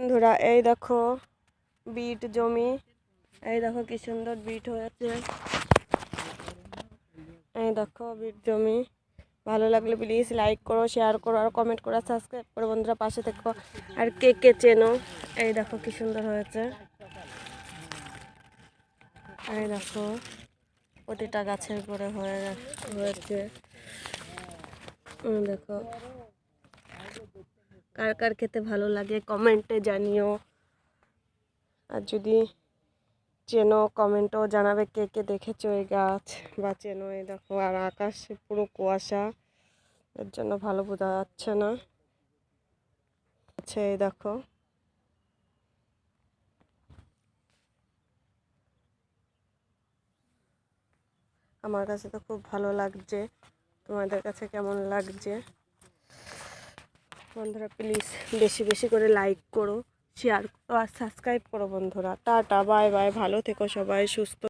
বন্ধুরা, এই দেখো বিট জমি। এই দেখো কি সুন্দর বিট হয়েছে। এই দেখো বিট জমি। ভালো লাগলে প্লিজ লাইক করো শেয়ার করো, আর কমেন্ট করো সাবস্ক্রাইব করো বন্ধুরা, পাশে থেকো। আর কে কে চেনো? এই দেখো কি সুন্দর হয়েছে। এই দেখো, প্রতিটা গাছের উপরে হয়ে হয়েছে। দেখো। কার কার খেতে ভালো লাগে কমেন্টে জানিও। আর যদি চেনো, কমেন্টও জানাবে কে কে দেখেছ এই গাছ বা চেনো এই দেখো, আর আকাশে পুরো কুয়াশা, এর জন্য ভালো বোঝা যাচ্ছে না। আচ্ছা এই দেখো। আমার কাছে তো খুব ভালো লাগছে। তোমাদের কাছে কেমন লাগছে? বন্ধুরা প্লিজ বেশি বেশি করে লাইক করো শেয়ার আর সাবস্ক্রাইব করো বন্ধুরা। টাটা বাই বাই ভালো থেকো সবাই, সুস্থ